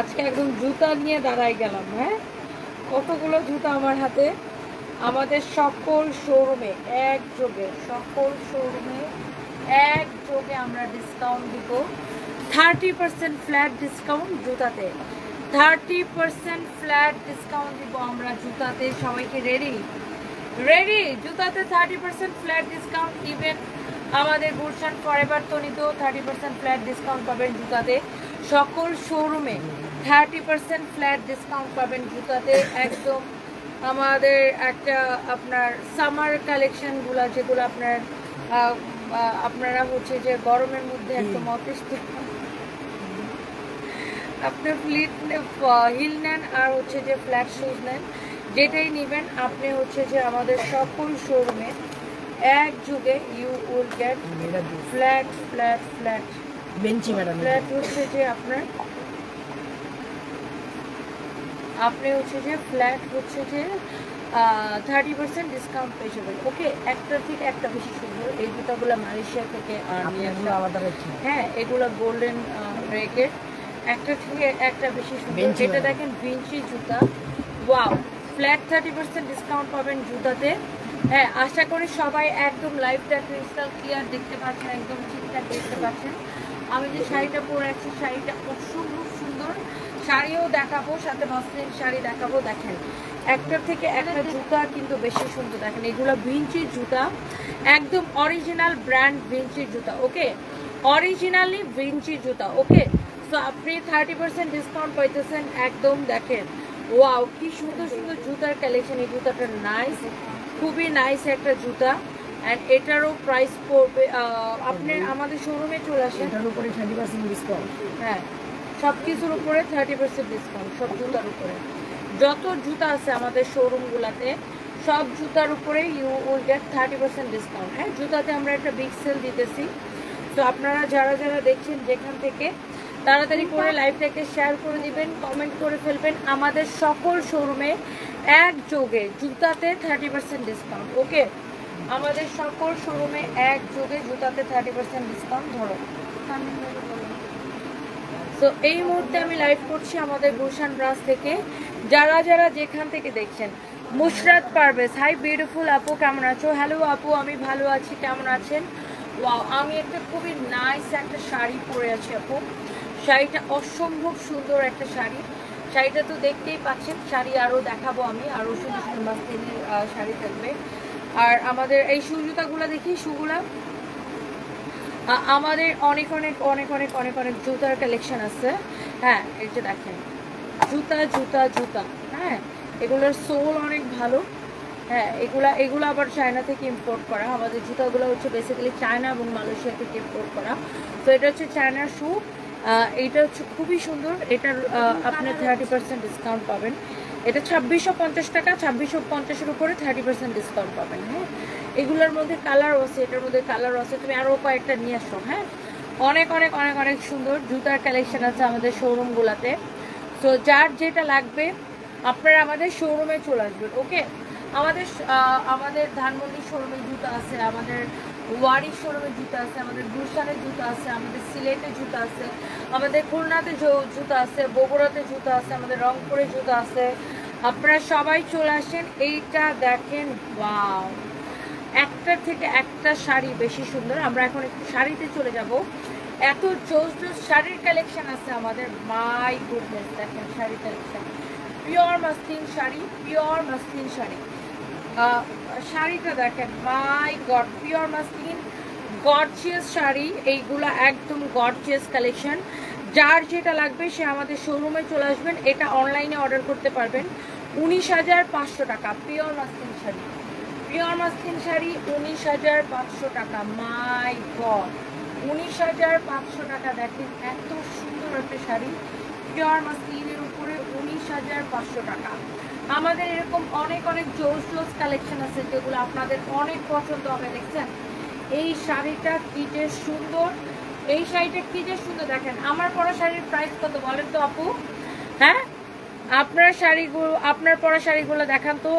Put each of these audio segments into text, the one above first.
আজকে একদম জুতা নিয়ে দাঁড়াই গেলাম হ্যাঁ? কতগুলো জুতা আমার হাতে? আমাদের সকল শোরুমে এক যোগে সকল শোরুমে একযোগে আমরা ডিসকাউন্ট দিব। থার্টি পার্সেন্ট ফ্ল্যাট ডিসকাউন্ট জুতাতে। থার্টি পার্সেন্ট ফ্ল্যাট ডিসকাউন্ট দিব আমরা জুতাতে, সবাইকে ready ready জুতাতে thirty percent flat discount even আমাদের গুলশান ফরএভার তনিতেও থার্টি পার্সেন্ট ফ্ল্যাট ডিসকাউন্ট পাবেন জুতাতে। সকল শোরুমে থার্টি পার্সেন্ট ফ্ল্যাট ডিসকাউন্ট পাবেন জুতাতে। একদম আমাদের একটা আপনার সামার কালেকশনগুলো যেগুলো আপনার আপনারা হচ্ছে যে গরমের মধ্যে একদম অতিষ্ঠ আপনি ফ্লিট হিল নেন আর হচ্ছে যে ফ্ল্যাট শুজ নেন যেটাই নেবেন আপনি হচ্ছে যে আমাদের সকল শোরুমে এক যুগে you will get flat flat flat বেঞ্চি ম্যাডাম। ফ্ল্যাট হচ্ছে যে আপনার আপনি হচ্ছে যে ফ্ল্যাট হচ্ছে যে থার্টি পার্সেন্ট ডিসকাউন্ট পেয়ে যাবেন। ওকে একটা থেকে একটা বেশি সুন্দর। এই জুতাগুলো মালয়েশিয়া থেকে হ্যাঁ এগুলো গোল্ডেন রেকেট একটা থেকে একটা বেশি সুন্দর। এটা দেখেন ভিঞ্চি জুতা। Wow flat thirty percent discount পাবেন জুতাতে। হ্যাঁ আশা করি সবাই একদম লাইভটা ক্রিস্টাল ক্লিয়ার দেখতে পাচ্ছেন একদম ঠিকঠাক দেখতে পাচ্ছেন। আমি যে শাড়িটা পরে আছি শাড়িটা অসম্ভব শাড়িও দেখাবো সাথে মসলিন শাড়ি দেখাবো দেখেন। একটার থেকে একটা জুতা কিন্তু বেশি সুন্দর দেখেন এগুলো ভিঞ্চির জুতা একদম অরিজিনাল ব্র্যান্ড ভিঞ্চির জুতা ওকে অরিজিনালি ভিঞ্চি জুতা ওকে সো আপনি থার্টি পার্সেন্ট ডিসকাউন্ট পাইতেছেন একদম দেখেন। ওয়াও কি সুন্দর সুন্দর জুতার কালেকশন এই জুতাটা নাইস খুবই নাইস একটা জুতা। অ্যান্ড এটারও প্রাইস পড়বে আপনি আমাদের শোরুমে চলে আসেন। এটার উপরে থার্টি পার্সেন্ট ডিসকাউন্ট হ্যাঁ। সব কিছুর উপরে থার্টি পার্সেন্ট ডিসকাউন্ট সব জুতার উপরে। যত জুতা আছে আমাদের শোরুমগুলোতে সব জুতার উপরে you will get thirty percent discount হ্যাঁ জুতাতে আমরা একটা বিগ সেল দিতেছি। তো আপনারা যারা যারা দেখছেন যেখান থেকে, তাড়াতাড়ি করে লাইভটাকে শেয়ার করে দিবেন কমেন্ট করে ফেলবেন। আমাদের সকল শোরুমে এক যোগে জুতাতে থার্টি পার্সেন্ট ডিসকাউন্ট ওকে? আমাদের সকল শোরুমে এক যোগে জুতাতে থার্টি পার্সেন্ট ডিসকাউন্ট ধরো। তো এই মুহূর্তে আমি লাইভ করছি আমাদের গুলশান ব্রাঞ্চ থেকে। যারা যারা যেখান থেকে দেখছেন মুশরাত পারভেজ। হাই বিউটিফুল আপু, কেমন আছো? হ্যালো আপু, আমি ভালো আছি, কেমন আছেন? ওয়াও আমি একটা খুবই নাইস একটা শাড়ি পরে আছি আপু। শাড়িটা অসম্ভব সুন্দর একটা শাড়ি। শাড়িটা তো দেখতেই পাচ্ছেন, শাড়ি আরও দেখাবো আমি। আরও সুন্দর সুন্দর শাড়ি থাকবে। আর আমাদের এই শু জুতাগুলো দেখি শুগুলা আ- আমাদের অনেক অনেক অনেক অনেক অনেক অনেক জুতার কালেকশন আছে। হ্যাঁ এই যে দেখেন। জুতা জুতা জুতা। হ্যাঁ এগুলোর সোল অনেক ভালো। হ্যাঁ এগুলা এগুলো আবার চায়না থেকে ইম্পোর্ট করা। আমাদের জুতাগুলো হচ্ছে বেসিক্যালি চায়না এবং মালয়েশিয়া থেকে ইম্পোর্ট করা। তো এটা হচ্ছে চায়নার শু এটা হচ্ছে খুবই সুন্দর। এটার আপনি থার্টি পার্সেন্ট ডিসকাউন্ট পাবেন। এটা ছাব্বিশশো পঞ্চাশ টাকা, ছাব্বিশশো পঞ্চাশের উপরে থার্টি পার্সেন্ট ডিসকাউন্ট পাবেন হ্যাঁ? এগুলোর মধ্যে কালারও আছে, এটার মধ্যে কালারও আছে, তুমি আরও কয়েকটা নিয়ে আসো হ্যাঁ? অনেক অনেক অনেক অনেক সুন্দর জুতার কালেকশন আছে আমাদের শোরুমগুলোতে তো যার যেটা লাগবে, আপনারা আমাদের শোরুমে চলে আসবেন ওকে আমাদের আমাদের ধানমন্ডি শোরুমে জুতা আছে, আমাদের ওয়ারি শোরুমের জুতো আছে, আমাদের গুলশানের জুতো আছে, আমাদের সিলেটে জুতো আছে, আমাদের খুলনাতে জুতো আছে, বগুড়াতে জুতো আছে, আমাদের রংপুরে জুতো আছে। আপনারা সবাই চলে আসেন, এইটা দেখেন, ওয়াও। একটার থেকে একটা শাড়ি বেশি সুন্দর। আমরা এখন একটু শাড়িতে চলে যাব। এত জোস জোস শাড়ির কালেকশন আছে আমাদের। মাই গুডনেস, দেখেন sari collection. Pure muslin sari, pure muslin sari. শাড়িটা দেখেন my God pure muslin gorgeous sari, এইগুলো একদম গর্জিয়াস কালেকশন যার যেটা লাগবে সে আমাদের শোরুমে চলে আসবেন, এটা অনলাইনে অর্ডার করতে পারবেন। উনিশ হাজার পাঁচশো টাকা pure muslin sari. Pure muslin sari, উনিশ হাজার পাঁচশো টাকা মাই গড উনিশ হাজার পাঁচশো টাকা দেখেন, এত সুন্দর একটা শাড়ি। পিওর মাসলিনের উপরে উনিশ হাজার পাঁচশো টাকা। আমাদের এরকম অনেক অনেক জোস জোস কালেকশন আছে যেগুলো আপনাদের অনেক পছন্দ হবে, দেখছেন? এই শাড়িটা কি যে সুন্দর। এই শাড়িটা কি যে সুন্দর, দেখেন, আমার পরা শাড়ির প্রাইস কত বলেন তো আপু? হ্যাঁ? আপনার শাড়িগুলো, আপনার পরা শাড়িগুলো দেখান তো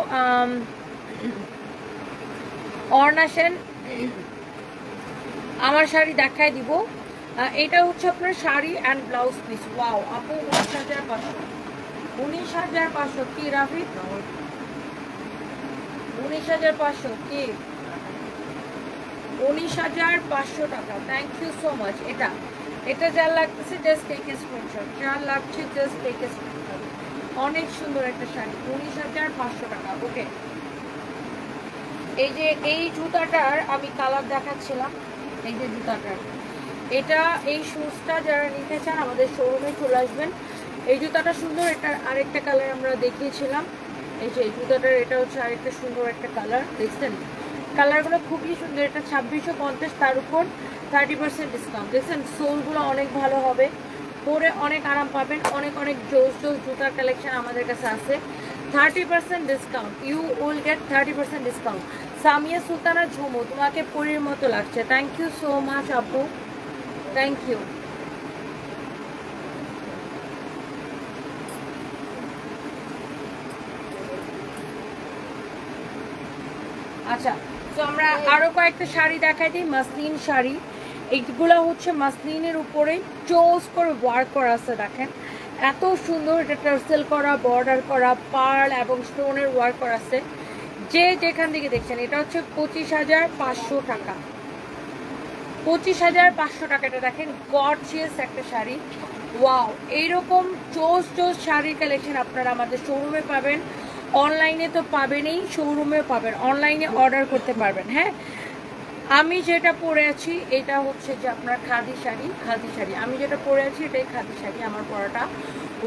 অর্ণা সেন, আমার শাড়ি দেখায় দিব। এটা হচ্ছে আপনার sari and blouse piece wow আপু হাজার পাঁচশো উনিশ হাজার পাঁচশো কি, রাফি? উনিশ হাজার পাঁচশো কি? উনিশ হাজার পাঁচশো টাকা। থ্যাংক ইউ সো মাচ এটা এটা যার লাগতেছে জাস্ট টেক স্ক্রিনশট যার লাগছে জাস্ট টেক স্ক্রিনশট অনেক সুন্দর একটা শাড়ি, উনিশ হাজার পাঁচশো টাকা। ওকে এই যে, এই জুতাটার আমি কালার দেখাচ্ছিলাম। এই যে জুতাটার। এটা, এই শুজটা যারা নিতে চান, আমাদের শোরুমে চলে আসবেন। এই জুতাটা সুন্দর, এটা আরেকটা কালার আমরা দেখিয়েছিলাম। এই যে এই জুতাটার, এটা হচ্ছে আরেকটা সুন্দর একটা কালার দেখছেন? কালারগুলো খুবই সুন্দর, এটা ছাব্বিশশো পঞ্চাশ, তার উপর থার্টি পার্সেন্ট ডিসকাউন্ট দেখছেন? সোলগুলো অনেক ভালো হবে। পরে অনেক আরাম পাবেন, অনেক অনেক জোস জোস জুতার কালেকশন আমাদের কাছে আছে। Thirty percent discount you will get thirty percent discount Samia Sultana Jhumu, তোমাকে পরীর মতো লাগছে। থ্যাংক ইউ সো মাচ আপু। থ্যাংক ইউ আচ্ছা তো আমরা আরও কয়েকটা শাড়ি দেখাই দিই, মাসলিন শাড়ি। এইগুলো হচ্ছে মাসলিনের উপরে চোজ করে ওয়ার্ক করা আছে, দেখেন। এত সুন্দর এটা টার্সেল করা, বর্ডার করা, পার্ল এবং স্টোনের ওয়ার্ক করা আছে। যে যেখান থেকে দেখছেন, এটা হচ্ছে পঁচিশ হাজার পাঁচশো টাকা। পঁচিশ হাজার পাঁচশো টাকা এটা, দেখেন গর্জিয়াস একটা শাড়ি। ওয়াও, এইরকম চোজ চোজ শাড়ির কালেকশন আপনারা আমাদের শোরুমে পাবেন। অনলাইনে তো পাবেনই শোরুমে পাবেন। অনলাইনে অর্ডার করতে পারবেন হ্যাঁ? আমি যেটা পরে আছি, এটা হচ্ছে যে আপনার খাদি শাড়ি খাদি শাড়ি। আমি যেটা পরে আছি, এটাই খাদি শাড়ি, আমার পরাটা।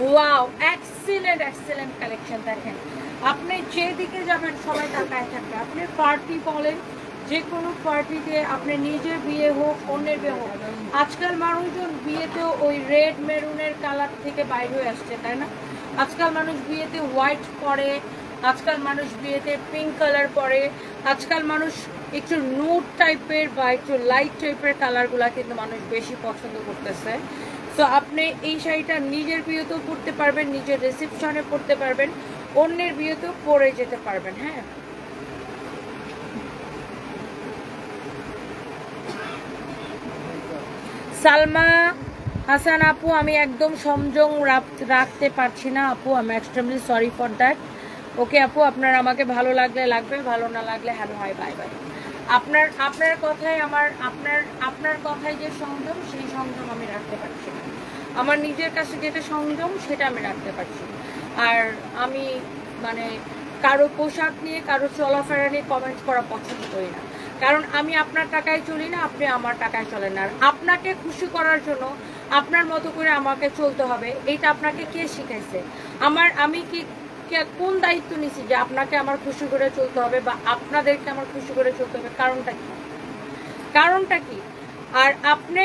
ওয়াও এক্সিলেন্ট এক্সিলেন্ট কালেকশন দেখেন। আপনি যেদিকে যাবেন, সবাই তাকায় থাকবে। আপনি পার্টি বলেন যে কোনো পার্টিতে আপনি নিজের বিয়ে হোক, অন্যের বিয়ে হোক। আজকাল মানুষজন বিয়েতেও ওই রেড মেরুনের কালার থেকে বাইর হয়ে আসছে, তাই না? আজকাল মানুষ বিয়েতে হোয়াইট পরে, আজকাল মানুষ বিয়েতে পিঙ্ক কালার পরে, আজকাল মানুষ একটু নুট টাইপের বা একটু লাইট টাইপের কালারগুলা কিন্তু মানুষ বেশি পছন্দ করতেছে। তো আপনি এই শাড়িটা নিজের বিয়েতেও পরতে পারবেন, নিজের রিসেপশনে পরতে পারবেন, অন্যের বিয়েতেও পরে যেতে পারবেন হ্যাঁ? সালমা হাসান আপু, আমি একদম সংযম রাখ- রাখতে পারছি না। আপু আমি extremely sorry for that okay আপু, আপনার আমাকে ভালো লাগলে লাগবে, ভালো না লাগলে হ্যালো হাই বাই বাই আপনার আপনার কথায় আমার, আপনার আপনার কথায় যে সংযম সেই সংযম আমি রাখতে পারছি না। আমার নিজের কাছে যেটা সংযম সেটা আমি রাখতে পারছি আর আমি মানে কারও পোশাক নিয়ে, কারও চলাফেরা নিয়ে কমেন্ট করা পছন্দ করি না। কারণ আমি আপনার টাকায় চলি না, আপনি আমার টাকায় চলেন না। আর আপনাকে খুশি করার জন্য আপনার মতো করে আমাকে চলতে হবে। এইটা আপনাকে কে শিখাইছে? আমার, আমি কি কোন দায়িত্ব নিছি যে আপনাকে আমার খুশি করে চলতে হবে বা আপনাদেরকে আমার খুশি করে চলতে হবে? কারণটা কি? কারণটা কি? আর আপনি,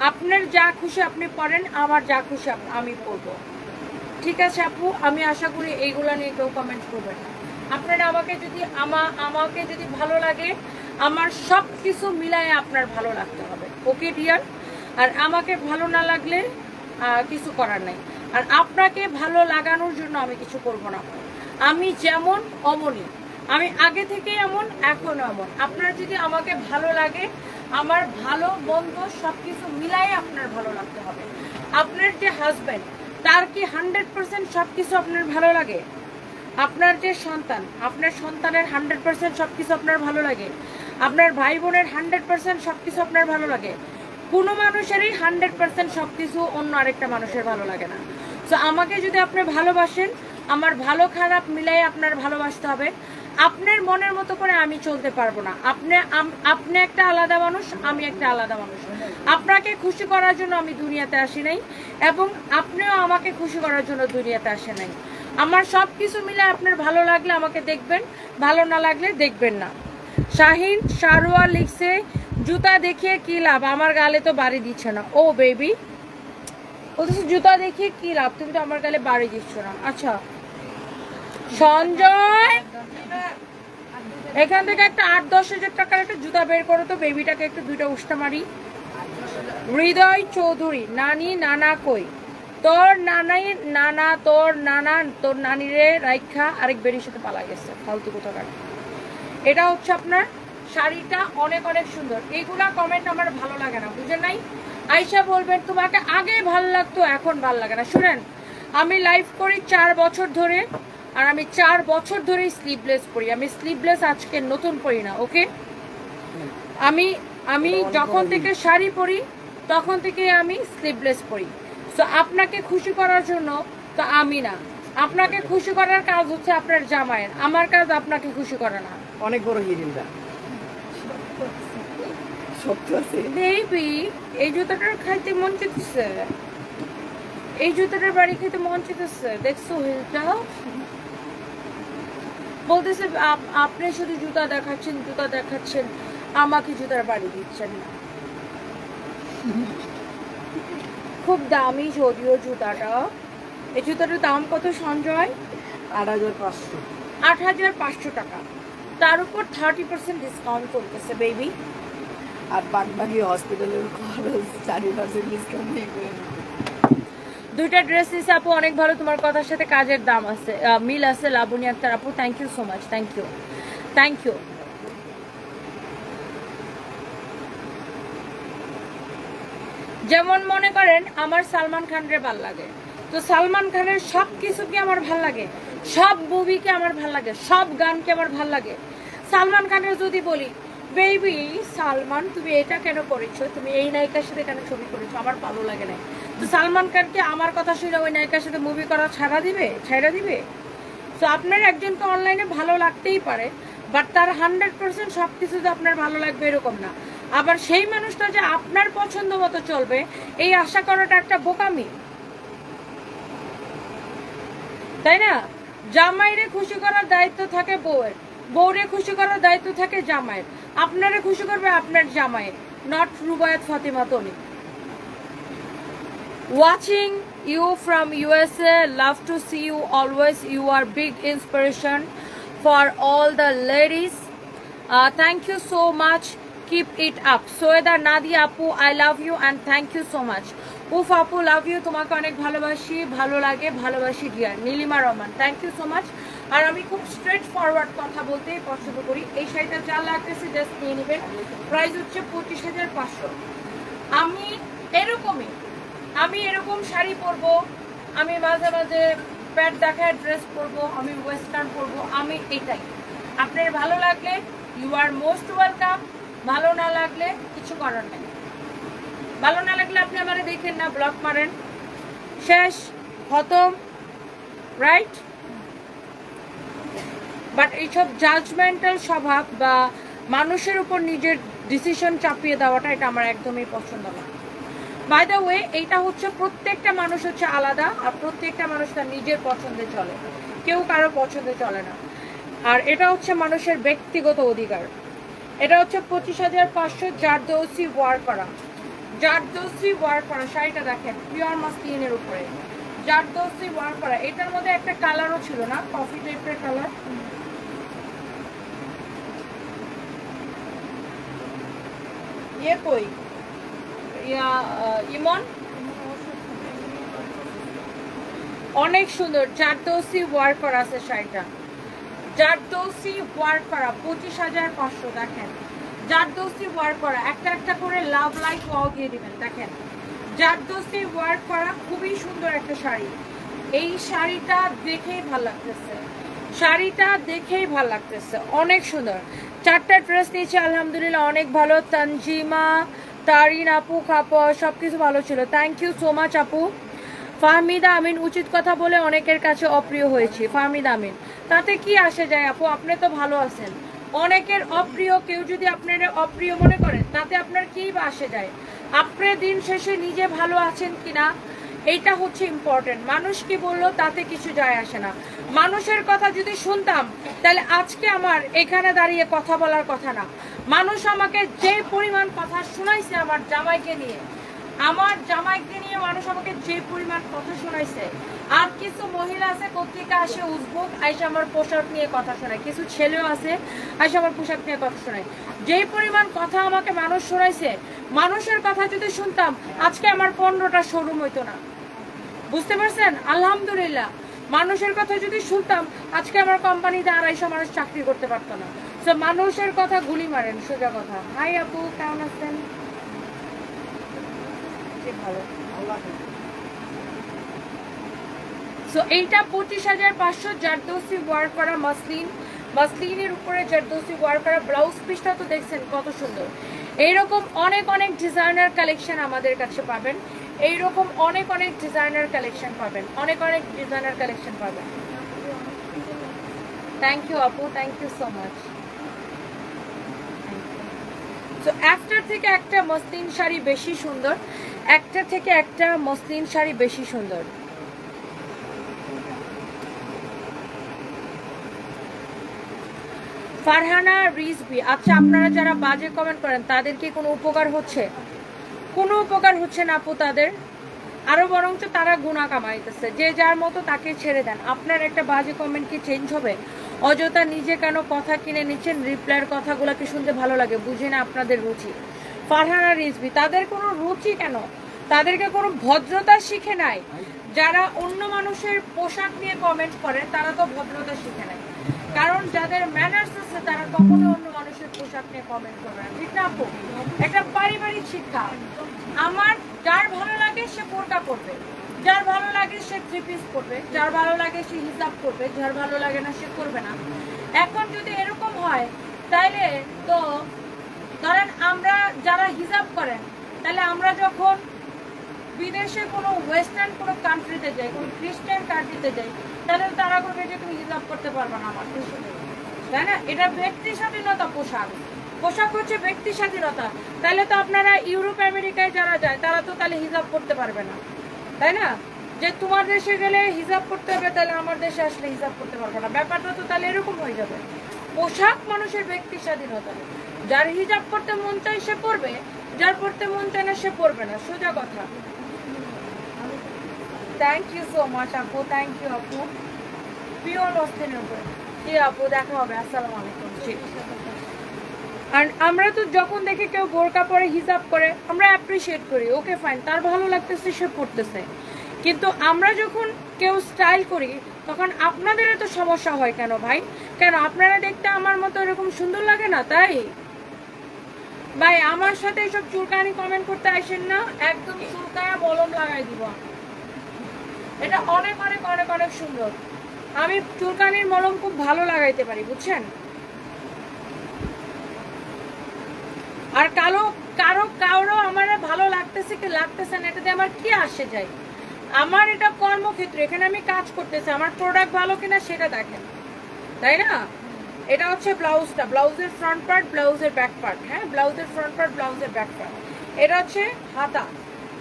আপনার যা খুশি আপনি পড়েন আমার যা খুশি আমি পড়ব ঠিক আছে আপু? আমি আশা করি এইগুলা নিয়ে কেউ কমেন্ট করবেন না। আপনারা আমাকে যদি আমা, আমাকে যদি ভালো লাগে, আমার সব কিছু মিলায় আপনার ভালো লাগতে হবে। ওকে ডিয়ার আর আমাকে ভালো না লাগলে কিছু করার নাই। আর আপনাকে ভালো লাগানোর জন্য আমি কিছু করব না। আমি যেমন অমনই আমি আগে থেকে এমন, এখনও এমন। আপনার যদি আমাকে ভালো লাগে, আমার ভালো মন্দ সব কিছু মিলাই আপনার ভালো লাগতে হবে। আপনার যে হাজব্যান্ড তার কি হান্ড্রেড পার্সেন্ট সব কিছু আপনার ভালো লাগে? আপনার যে সন্তান, আপনার সন্তানের হান্ড্রেড পার্সেন্ট সব কিছু আপনার ভালো লাগে? আপনার ভাই বোনের হান্ড্রেড পার্সেন্ট সব কিছু আপনার ভালো লাগে? কোনো মানুষেরই হান্ড্রেড পার্সেন্ট সব কিছু অন্য আরেকটা মানুষের ভালো লাগে না। তো আমাকে যদি আপনি ভালোবাসেন, আমার ভালো খারাপ মিলাই আপনার ভালোবাসতে হবে। আপনার মনের মতো করে আমি চলতে পারব না। আপনি আপনি একটা আলাদা মানুষ, আমি একটা আলাদা মানুষ। আপনাকে খুশি করার জন্য আমি দুনিয়াতে আসি নাই এবং আপনিও আমাকে খুশি করার জন্য দুনিয়াতে আসে নাই। আমার সব কিছু মিলে আপনার ভালো লাগলে আমাকে দেখবেন, ভালো না লাগলে দেখবেন না। শাহিন সারোয়া লিখছে, জুতা দেখিয়ে কি লাভ? আমার গালে তো বাড়ি দিচ্ছে না। ও বেবি অথচ জুতা দেখিয়ে কি লাভ? তুমি তো আমার গালে বাড়ি দিচ্ছ না। আচ্ছা সঞ্জয়, এখান থেকে একটা আট দশ হাজার টাকার একটা জুতা বের করো তো বেবিটাকে একটু দুইটা উষ্টা মারি। হৃদয় চৌধুরী, নানি নানা কই? তোর নানাই নানা, তোর নানা, তোর নানিরে রাইখা, আরেক বেরির সাথে পালা গেছে। ফালতু কোথাকার এটা হচ্ছে আপনার শাড়িটা অনেক অনেক সুন্দর। এইগুলা কমেন্ট আমার ভালো লাগে না বুঝেন নাই? আয়সা বলবেন তোমাকে আগে ভালো লাগতো এখন ভালো লাগে না। শুনেন আমি লাইভ করি চার বছর ধরে আর আমি চার বছর ধরেই স্লিভলেস পরি। আমি স্লিভলেস আজকে নতুন পরি না ওকে? আমি আমি যখন থেকে শাড়ি পরি তখন থেকে আমি স্লিভলেস পরি। তো আপনাকে খুশি করার জন্য তো আমি না। আপনাকে খুশি করার কাজ হচ্ছে আপনার জামাইয়ের। আমার কাজ আপনাকে খুশি করা না। অনেক বড় হিরিলটা সত্য আছে। বেবি এই জুতাটার খাইতে মন চেতেছে। এই জুতাটার বাড়ি খেতে মন চেতেছে। দেখছ হিলটা বলতেছে আপনি শুধু জুতা দেখাচ্ছেন জুতা দেখাচ্ছেন আমাকে জুতার বাড়ি দিচ্ছেন না। খুব দামি যদিও জুতাটা। এই জুতাটার দাম কত সঞ্জয়? আট হাজার পাঁচশো। আট হাজার পাঁচশো টাকা। তার উপর থার্টি পার্সেন্ট ডিসকাউন্ট চলতেছে বেবি আর বাদবাকি হসপিটালের খরচ চারি পার্সেন্ট ডিসকাউন্ট দিয়ে করে দুইটা ড্রেস নিছে আপু অনেক ভালো তোমার কথার সাথে কাজের দাম আছে মিল আছে লাবণী আক্তার আপু thank you so much thank you thank you যেমন মনে করেন আমার সালমান খানরে ভালো লাগে। তো সালমান খানের সব কিছু কি আমার ভালো লাগে? সব মুভিকে আমার ভালো লাগে, সব গানকে আমার ভালো লাগে। সালমান খানের যদি বলি বেবি সালমান, তুমি এটা কেন করেছ? তুমি এই নায়িকার সাথে কেন ছবি করেছ? আমার ভালো লাগে না তো সালমান খানকে আমার কথা শুনে ওই নায়িকার সাথে মুভি করা ছাড়া দিবে? ছাড়া দিবে? তো আপনার একজনকে অনলাইনে ভালো লাগতেই পারে বাট তার হান্ড্রেড পার্সেন্ট সব কিছু যে আপনার ভালো লাগবে এরকম না। আবার সেই মানুষটা যে আপনার পছন্দ মতো চলবে, এই আশা করাটা একটা বোকামি। তাই না? জামাইরে খুশি করার দায়িত্ব থাকে বউয়ের। বউরে খুশি করার দায়িত্ব থাকে জামাইয়ের। আপনারে খুশি করবে আপনার জামাই not Rubayat Fatema Toni. Watching you from USA love to see you always you are big inspiration for all the ladies thank you so much keep it up Syeda Nadi আপু I love you and thank you so much উফ আপু love you তোমাকে অনেক ভালোবাসি, ভালো লাগে, ভালোবাসি dear Nilima Rahman thank you so much আর আমি খুব স্ট্রেট ফরওয়ার্ড কথা বলতেই পছন্দ করি। এই শাড়িটা যা লাগতেছে জাস্ট নিয়ে নেবেন। প্রাইস হচ্ছে পঁচিশ হাজার পাঁচশো। আমি এরকমই, আমি এরকম শাড়ি পরবো, আমি মাঝে মাঝে প্যাট দেখায় ড্রেস পরবো, আমি ওয়েস্টার্ন পরবো, আমি এটাই। আপনার ভালো লাগলে ইউ আর মোস্ট ওয়েলকাম ভালো না লাগলে কিছু করার নেই। ভালো না লাগলে আপনি আমারে দেখেন না ব্লক মারেন। শেষ, খতম রাইট বাট এইসব জাজমেন্টাল স্বভাব বা মানুষের উপর নিজের ডিসিশন চাপিয়ে দেওয়াটা এটা আমার একদমই পছন্দ না। বাই দ্য ওয়ে এইটা হচ্ছে প্রত্যেকটা মানুষ হচ্ছে আলাদা আর প্রত্যেকটা মানুষ তার নিজের পছন্দে চলে। কেউ কারও পছন্দে চলে না। আর এটা হচ্ছে মানুষের ব্যক্তিগত অধিকার। এটা হচ্ছে পঁচিশ হাজার পাঁচশো জারদৌসি ওয়ার করা। জারদৌসি ওয়ার করা শাড়িটা দেখেন, পিওর মাস্কিনের উপরে। জারদৌসি ওয়ার করা এটার মধ্যে একটা কালারও ছিল না, কফি টাইপের কালার। ইয়ে কই? ইমন? অনেক সুন্দর, জারদৌসি ওয়ার করা আছে শাড়িটা। জারদৌসি ওয়ার করা পঁচিশ হাজার পাঁচশো, দেখেন। জারদৌসি ওয়ার করা, একটা একটা করে লাভ লাইক ওয়াও দিয়ে দিবেন, দেখেন। জারদৌসি ওয়ার করা খুবই সুন্দর একটা শাড়ি। এই শাড়িটা দেখেই ভালো লাগতেছে। শাড়িটা দেখেই ভালো লাগতেছে, অনেক সুন্দর। চারটা ড্রেস নিয়েছি, আলহামদুলিল্লাহ, অনেক ভালো। তানজিমা, তারিন আপু খাপা সব কিছু ভালো ছিল। থ্যাংক ইউ সো মাচ আপু। ফাহমিদা আমিন, উচিত কথা বলে অনেকের কাছে অপ্রিয় হয়েছি। ফাহমিদা আমিন, তাতে কি আসে যায় আপু? আপনি তো ভালো আছেন। অনেকের অপ্রিয়, কেউ যদি আপনার অপ্রিয় মনে করেন তাতে আপনার কি বা আসে যায়? আপনি দিন শেষে নিজে ভালো আছেন কিনা? এইটা হচ্ছে ইম্পর্টেন্ট মানুষ কি বলল, তাতে কিছু যায় আসে না। মানুষের কথা যদি শুনতাম, তাহলে আজকে আমার এখানে দাঁড়িয়ে কথা বলার কথা না। মানুষ আমাকে যে পরিমাণ কথা শোনাইছে আমার জামাইকে নিয়ে আমার জামাইকে নিয়ে মানুষ আমাকে যে পরিমাণ কথা শোনাইছে। আর কিছু মহিলা আছে, পত্রিকা আসে উদ্ভুক আইসে আমার পোশাক নিয়ে কথা শোনায়। কিছু ছেলেও আছে, আইসে আমার পোশাক নিয়ে কথা শোনায়। যে পরিমাণ কথা আমাকে মানুষ শোনাইছে, মানুষের কথা যদি শুনতাম, আজকে আমার পনেরোটা শোরুম হইতো না। বুঝতে পারছেন? আলহামদুলিল্লাহ। মানুষের কথা যদি শুনতাম, আজকে আমার কোম্পানিতে আড়াইশো মানুষ চাকরি করতে পারতো না। তো মানুষের কথা গুলি মারেন, সোজা কথা। হাই আপু, কেমন আছেন? সো এইটা পঁচিশ হাজার পাঁচশো জারদোসি ওয়ার করা মাসলিন। মাসলিনের উপরে জারদোসি ওয়ার করা ব্লাউজ পিসটা তো দেখছেন কত সুন্দর। এইরকম অনেক অনেক ডিজাইনার কালেকশন আমাদের কাছে পাবেন। এইরকম অনেক অনেক ডিজাইনার কালেকশন পাবেন। অনেক অনেক ডিজাইনার কালেকশন পাবেন। থ্যাংক ইউ আপু। থ্যাংক ইউ সো মাচ তো একটার থেকে একটা মসলিন শাড়ি বেশি সুন্দর। একটা থেকে একটা মসলিন শাড়ি বেশি সুন্দর। ফারহানা রিজবি আচ্ছা আপনারা যারা বাজে কমেন্ট করেন, তাদের কি কোনো উপকার হচ্ছে? কোনো উপকার হচ্ছে না আপু তাদের? আরও বরঞ্চ তারা গুণা কামাইতেছে। যে যার মতো তাকে ছেড়ে দেন। আপনার একটা বাজে কমেন্ট কি চেঞ্জ হবে? অযথা নিজে কেন কথা কিনে নিচ্ছেন? রিপ্লাইয়ের কথাগুলো কি শুনতে ভালো লাগে? বুঝে না আপনাদের রুচি। ফারহানা রিজবি তাদের কোনো রুচি কেন? তাদেরকে কোনো ভদ্রতা শিখে নাই? যারা অন্য মানুষের পোশাক নিয়ে কমেন্ট করে, তারা তো ভদ্রতা শিখে নাই। কারণ যাদের ম্যানার্স আছে, তারা কখনো অন্য মানুষের পোশাক নিয়ে কমেন্ট করবে না। ঠিক না একটা পারিবারিক শিক্ষা। আমার যার ভালো লাগে, সে বোরকা করবে? যার ভালো লাগে, সে থ্রি পিস পরবে যার ভালো লাগে, সে হিসাব করবে। যার ভালো লাগে না, সে করবে না। এখন যদি এরকম হয়, তাইলে তো ধরেন আমরা যারা হিসাব করেন, তাহলে আমরা যখন বিদেশে কোনো ওয়েস্টার্ন কোনো কান্ট্রিতে যাই, কোনো খ্রিস্টান কান্ট্রিতে যাই, তাহলে তারা করবে যে তুমি হিসাব করতে পারবে না আমার তাই না? এটা ব্যক্তি স্বাধীনতা পোশাক। পোশাক হচ্ছে ব্যক্তি স্বাধীনতা। তাহলে তো আপনারা ইউরোপ, আমেরিকায় যারা যায়, তারা তো তাহলে হিসাব করতে পারবে না। তাই না? যে তোমার দেশে গেলে হিসাব করতে হবে, তাহলে আমার দেশে আসলে হিসাব করতে পারবে না। ব্যাপারটা তো তাহলে এরকম হয়ে যাবে। পোশাক মানুষের ব্যক্তি স্বাধীনতা। যার হিসাব করতে মন চায় সে পড়বে, যার পড়তে মন চায় না সে পড়বে না, সোজা কথা। থ্যাংক ইউ সো মাচ আপু থ্যাংক ইউ আপু। পিওর অস্থির উপরে। জি, আপু, দেখা হবে, আসসালামু আলাইকুম। জি। আর আমরা তো যখন দেখি কেউ বোরকা পরে হিসাব করে, আমরা অ্যাপ্রিসিয়েট করি ওকে ফাইন তার ভালো লাগতেছে, সে পড়তেছে। কিন্তু আমরা যখন কেউ স্টাইল করি, তখন আপনাদের এত সমস্যা হয় কেন ভাই? কেন, আপনারা দেখতে আমার মতো এরকম সুন্দর লাগে না, তাই? ভাই, আমার সাথে এইসব চুলকানি কমেন্ট করতে আসেন না। একদম চুলকায়া মলম লাগাই দিব। এটা অনেক অনেক অনেক অনেক সুন্দর। আমি চুলকানির মলম খুব ভালো লাগাইতে পারি, বুঝছেন? আর কালো, কারও কারও আমার ভালো লাগতেছে কি লাগতেছে না, এটাতে আমার কি আসে যায়? আমার এটা কর্মক্ষেত্র, এখানে আমি কাজ করতেছি, আমার প্রোডাক্ট ভালো কিনা সেটা দেখেন। তাই না? এটা হচ্ছে ব্লাউজটা, ব্লাউজের ফ্রন্ট পার্ট ব্লাউজের ব্যাক পার্ট হ্যাঁ? ব্লাউজের ফ্রন্ট পার্ট ব্লাউজের ব্যাক পার্ট এটা হচ্ছে হাতা।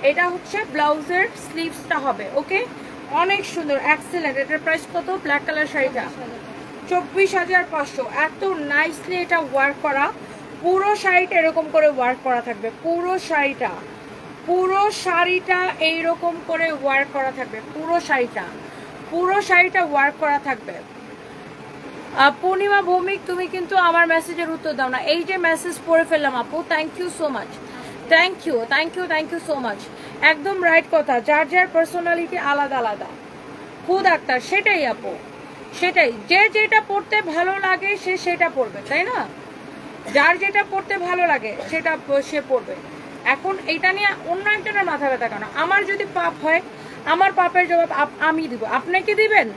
এটা হচ্ছে ব্লাউজের স্লিভসটা হবে, ওকে? অনেক সুন্দর এক্সেলেন্ট এটার প্রাইস কত? ব্ল্যাক কালার শাড়িটা। চব্বিশ হাজার পাঁচশো। এত নাইসলি এটা ওয়ার্ক করা। পুরো শাড়িটা এরকম করে ওয়ার্ক করা থাকবে। পুরো শাড়িটা। পুরো শাড়িটা এইরকম করে ওয়ার্ক করা থাকবে। পুরো শাড়িটা। পুরো শাড়িটা ওয়ার্ক করা থাকবে। পূর্ণিমা ভৌমিক, তুমি কিন্তু আমার মেসেজের উত্তর দাও না। এই যে মেসেজ পড়ে ফেললাম আপু। Thank you so much thank you thank you thank you so much একদম রাইট কথা, যার যার পার্সোনালিটি আলাদা আলাদা। খুদ আক্তার, সেটাই আপু, সেটাই। যে যেটা পড়তে ভালো লাগে, সে সেটা পড়বে, তাই না? যার যেটা পড়তে ভালো লাগে, সেটা সে পড়বে। এখন এটা নিয়ে অন্য একজনের মাথা ব্যথা কেন? আমার যদি পাপ হয়, আমার পাপের জবাব আমি দিব। আপনাকে দিবেন?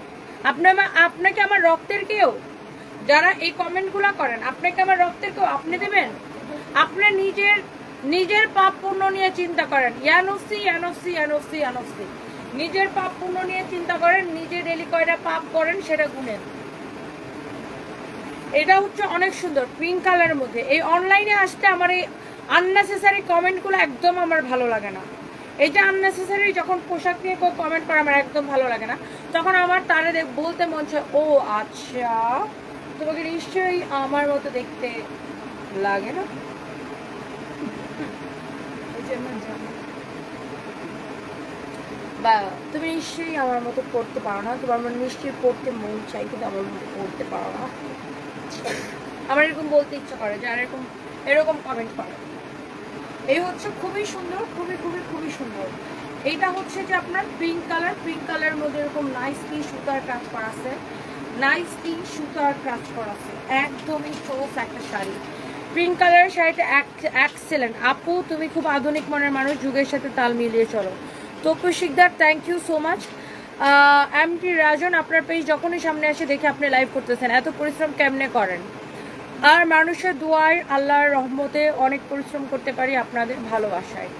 আপনি আমা- আপনাকে আমার রক্তের কেউ? যারা এই কমেন্টগুলো করেন, আপনাকে আমার রক্তের কেউ আপনি দেবেন? আপনি নিজের নিজের পাপ পূর্ণ নিয়ে চিন্তা করেন। ইয়ানফসি ইয়ানফসি ইয়ানফসি ইয়ানফসি নিজের পাপ পূর্ণ নিয়ে চিন্তা করেন, নিজে ডেলি কয়টা পাপ করেন সেটা গুনেন। এটা হচ্ছে অনেক সুন্দর, পিঙ্ক কালারের মধ্যে। এই অনলাইনে আসতে আমার এই আননেসেসারি কমেন্টগুলো একদম আমার ভালো লাগে না। যে আননেসেসারি যখন পোশাক নিয়ে কেউ কমেন্ট করে, আমার একদম ভালো লাগে না। তখন আমার তারে বলতে মন চায়, ও আচ্ছা তোমাকে নিশ্চয়ই আমার মতো দেখতে লাগে না? বা, তুমি নিশ্চয়ই আমার মতো পড়তে পারো না, তোমার মনে নিশ্চয়ই পড়তে মন চাই কিন্তু আমার মতো পড়তে পারো না। আমার এরকম বলতে ইচ্ছা করে যে আর এরকম এরকম কমেন্ট করে। এই হচ্ছে খুবই সুন্দর, খুবই খুবই খুবই সুন্দর। এইটা হচ্ছে যে আপনার পিঙ্ক কালার পিঙ্ক কালারের মধ্যে এরকম নাইসলি সুতার কাজ করা আছে। নাইসলি সুতার কাজ করা আছে। একদমই চোখ একটা শাড়ি। পিঙ্ক কালারের শাড়িটা এক্সেলেন্ট আপু, তুমি খুব আধুনিক মনের মানুষ, যুগের সাথে তাল মিলিয়ে চলো। Topu Sikder thank you so much M T Rajan, আপনার পেজ যখনই সামনে আসে, দেখে আপনি লাইভ করতেছেন। এত পরিশ্রম কেমনে করেন? আর মানুষের দুয়ার আল্লাহর রহমতে অনেক পরিশ্রম করতে পারি আপনাদের ভালোবাসায়।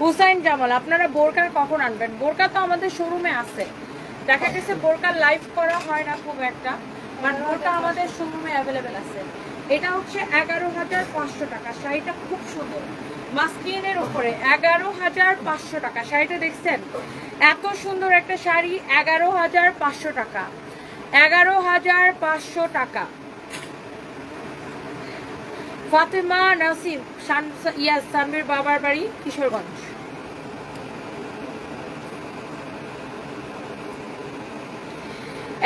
হুসাইন জামাল, আপনারা বোরকা কখন আনবেন? বোরকা তো আমাদের শোরুমে আছে। দেখা গেছে বোরকা লাইভ করা হয় না খুব একটা বাট বোরকা আমাদের শোরুমে অ্যাভেলেবেল আছে। এটা হচ্ছে এগারো হাজার পাঁচশো টাকা, শাড়িটা খুব সুন্দর। মাস্কিনের উপরে এগারো হাজার পাঁচশো টাকা। শাড়িটা দেখছেন? এত সুন্দর একটা শাড়ি, এগারো হাজার পাঁচশো টাকা। এগারো হাজার পাঁচশো টাকা। ফাতেমা নাসিম ইয়াস সানবীর বাবার বাড়ি কিশোরগঞ্জ।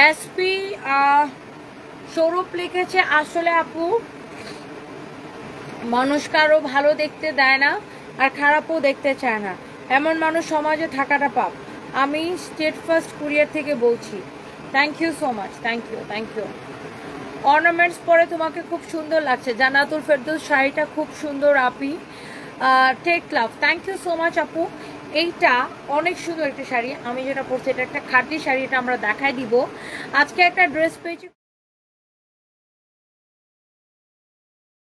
এসপি সৌরভ লিখেছে, আসলে আপু, মানুষ কারও ভালো দেখতে দেয় না আর খারাপও দেখতে চায় না। এমন মানুষ সমাজে থাকাটা পাপ। আমি স্টেট ফার্স্ট কুরিয়ার থেকে বলছি। Thank you so much thank you thank you ornaments পরে তোমাকে খুব সুন্দর লাগছে। জানাতুল ফেরদৌস শাড়িটা খুব সুন্দর, আপি। Take love thank you so much আপু। এইটা অনেক সুন্দর একটা শাড়ি। আমি যেটা পরছি, এটা একটা খাঁটি শাড়ি, এটা আমরা দেখাই দিব। আজকে একটা ড্রেস পেয়েছি